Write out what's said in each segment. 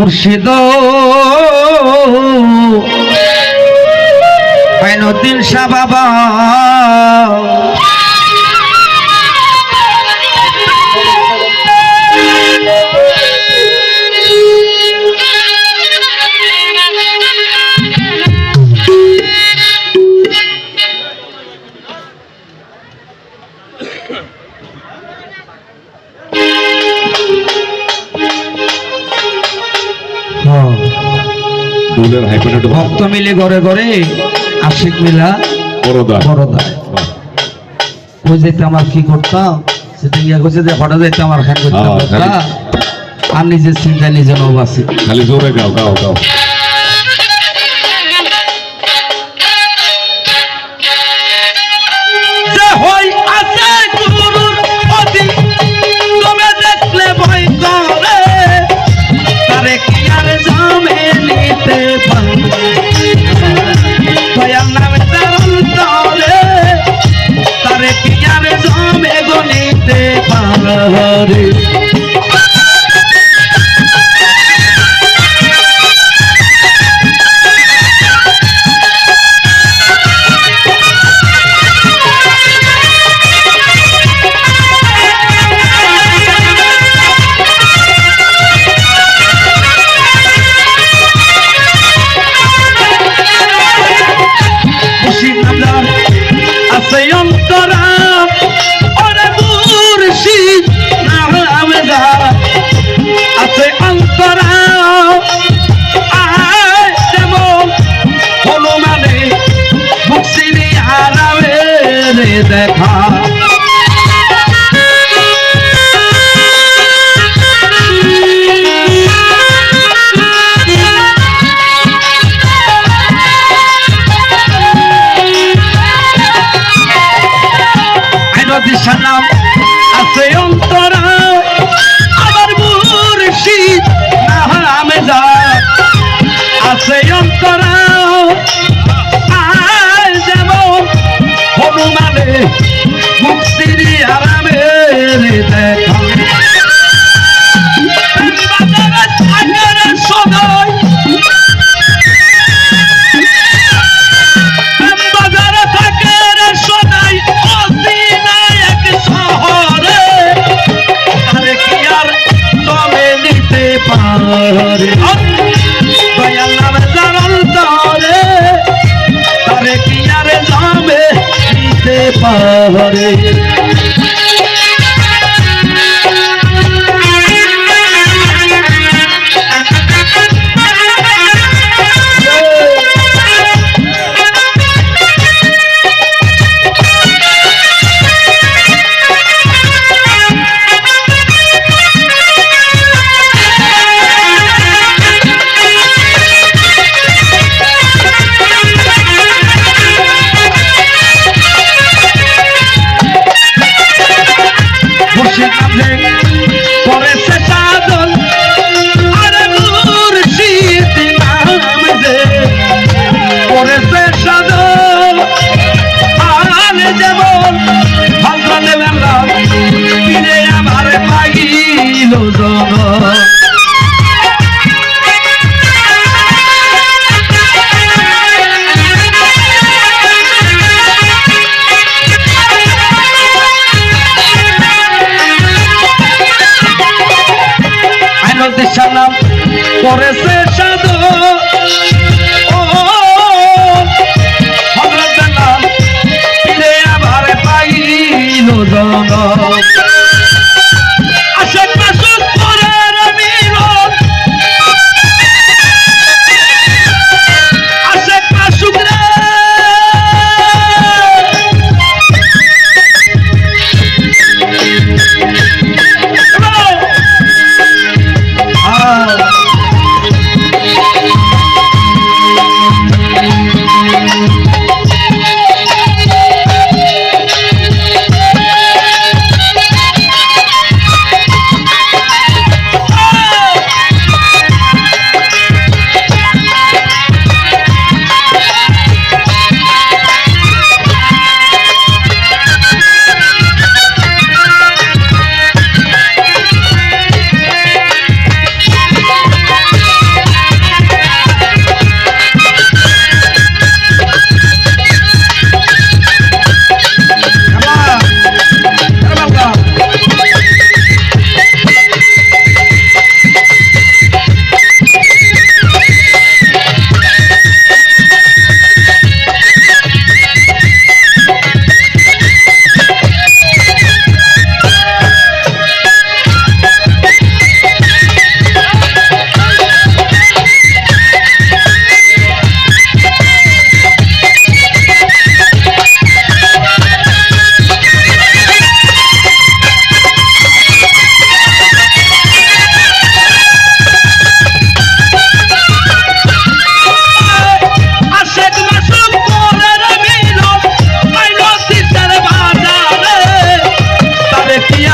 মুর্শিদ। ফেনুদ্দিন শাহ বাবা দুলের হাইকোর্টে ভক্ত মিলে ঘরে ঘরে আশিক মিলা বড়দায় বড়দায় ওই আমার কি করতাম? সেটা ইয়া যে হঠাৎ যেতে আমার হ্যান্ড করতাম হ্যাঁ, আর নিজের চিন্তা নিজে নবাসি। খালি জোরে গাও গাও গাও। দেখা হরে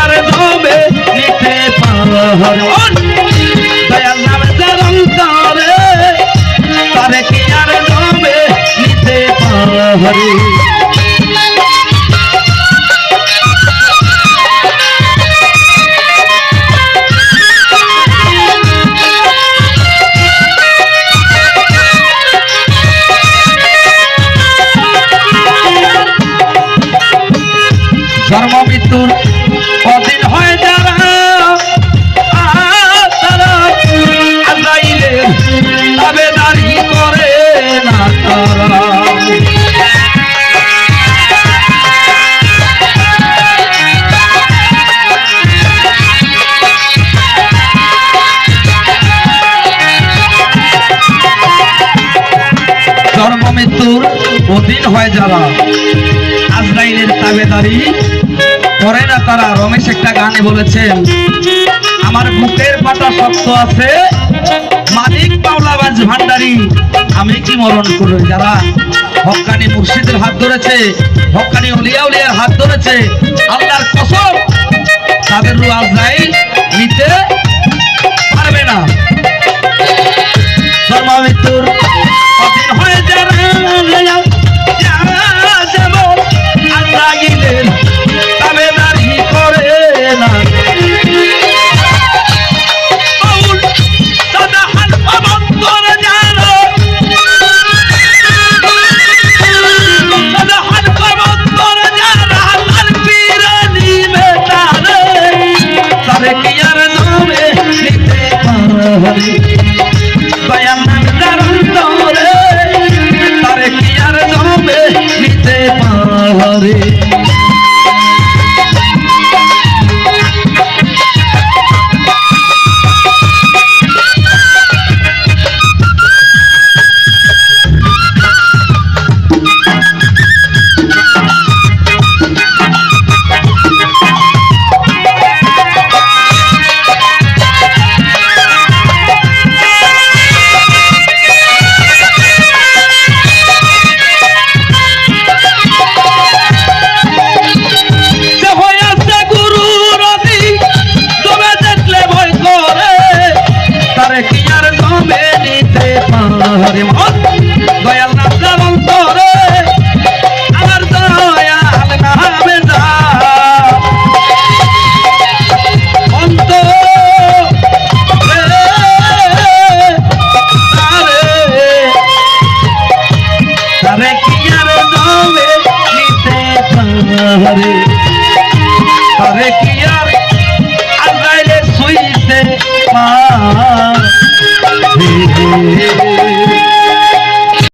আর জমে নিতে পারহর দয়াল নামে যার অন্তরে তারে কি আর জমে নিতে পারহরে জন্ম মৃত্যুর অধীন হয় যারা। আজরাইলের তাবেদারি করে না তারা। রমেশ একটা গানে বলেছেন, আমার বুকের পাটা শক্ত আছে, মালিক পাওলাবাজ ভান্ডারি, আমি কি মরণ করব? যারা হক্কানি মুর্শিদের হাত ধরেছে হক্কানি উলিয়া উলিয়ার হাত ধরেছে, আল্লাহর কসম, তাদের রু আজরাইল নিতে পারবে না। মৃত্যুর হয়ে যারা আর জমে নিতে পারে